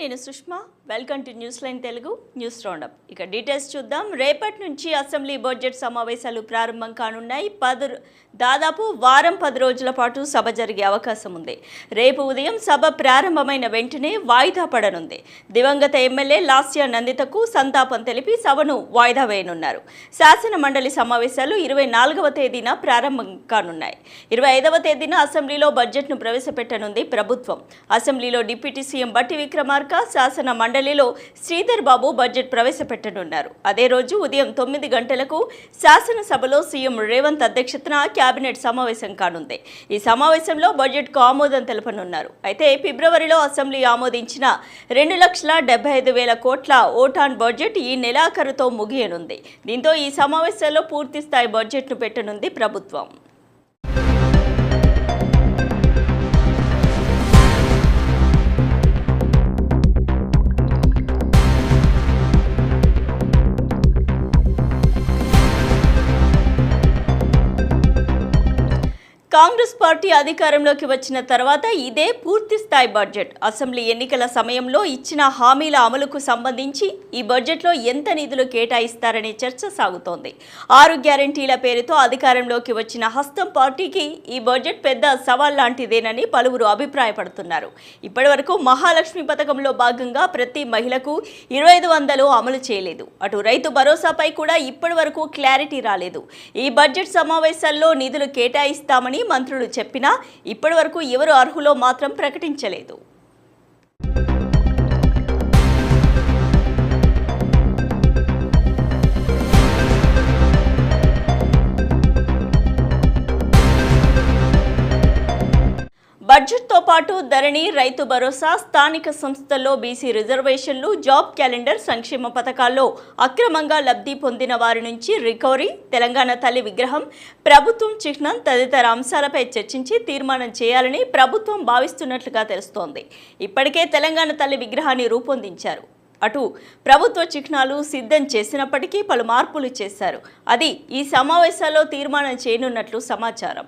నేను Sushma. Welcome to news line Telugu news roundup. ఇక details చూద్దాం. రేపటి నుంచి అసెంబ్లీ బడ్జెట్ సమావేశాలు ప్రారంభం కానున్నాయి. పది దాదాపు వారం పది రోజుల పాటు సభ జరిగే అవకాశం ఉంది. రేపు ఉదయం సభ ప్రారంభమైన వెంటనే వాయిదా పడనుంది. దివంగత ఎమ్మెల్యే లాస్యా నందితకు సంతాపం తెలిపి సభను వాయిదా వేయనున్నారు. శాసన మండలి సమావేశాలు ఇరవై నాలుగవ తేదీన ప్రారంభం కానున్నాయి. ఇరవై ఐదవ తేదీన అసెంబ్లీలో బడ్జెట్ను ప్రవేశపెట్టనుంది ప్రభుత్వం. అసెంబ్లీలో డిప్యూటీ సీఎం బట్టి విక్రమార్క శాసన మండలిలో శ్రీధర్ బాబు బడ్జెట్ ప్రవేశపెట్టనున్నారు. అదే రోజు ఉదయం తొమ్మిది గంటలకు శాసనసభలో సీఎం రేవంత్ అధ్యక్షతన కేబినెట్ సమావేశం కానుంది. ఈ సమావేశంలో బడ్జెట్కు ఆమోదం తెలపనున్నారు. అయితే ఫిబ్రవరిలో అసెంబ్లీ ఆమోదించిన రెండు లక్షల డెబ్బై ఐదు వేల కోట్ల ఓటాన్ బడ్జెట్ ఈ నెలాఖరుతో ముగియనుంది. దీంతో ఈ సమావేశాల్లో పూర్తి స్థాయి బడ్జెట్ను పెట్టనుంది ప్రభుత్వం. కాంగ్రెస్ పార్టీ అధికారంలోకి వచ్చిన తర్వాత ఇదే పూర్తి స్థాయి బడ్జెట్. అసెంబ్లీ ఎన్నికల సమయంలో ఇచ్చిన హామీల అమలుకు సంబంధించి ఈ బడ్జెట్లో ఎంత నిధులు కేటాయిస్తారనే చర్చ సాగుతోంది. ఆరు గ్యారంటీల పేరుతో అధికారంలోకి వచ్చిన హస్తం పార్టీకి ఈ బడ్జెట్ పెద్ద సవాల్ లాంటిదేనని పలువురు అభిప్రాయపడుతున్నారు. ఇప్పటివరకు మహాలక్ష్మి పథకంలో భాగంగా ప్రతి మహిళకు ఇరవై ఐదు వందలు అమలు చేయలేదు. అటు రైతు భరోసాపై కూడా ఇప్పటివరకు క్లారిటీ రాలేదు. ఈ బడ్జెట్ సమావేశాల్లో నిధులు కేటాయిస్తామని మంత్రులు చెప్పినా ఇప్పటివరకు ఎవరు అర్హులో మాత్రం ప్రకటించలేదు. బడ్జెట్తో పాటు ధరణి రైతు భరోసా స్థానిక సంస్థల్లో బీసీ రిజర్వేషన్లు జాబ్ క్యాలెండర్ సంక్షేమ పథకాల్లో అక్రమంగా లబ్ధి పొందిన వారి నుంచి రికవరీ తెలంగాణ తల్లి విగ్రహం ప్రభుత్వం చిహ్నం తదితర అంశాలపై చర్చించి తీర్మానం చేయాలని ప్రభుత్వం భావిస్తున్నట్లుగా తెలుస్తోంది. ఇప్పటికే తెలంగాణ తల్లి విగ్రహాన్ని రూపొందించారు. అటు ప్రభుత్వ చిహ్నాలు సిద్ధం చేసినప్పటికీ పలు మార్పులు చేశారు. అది ఈ సమావేశాల్లో తీర్మానం చేయనున్నట్లు సమాచారం.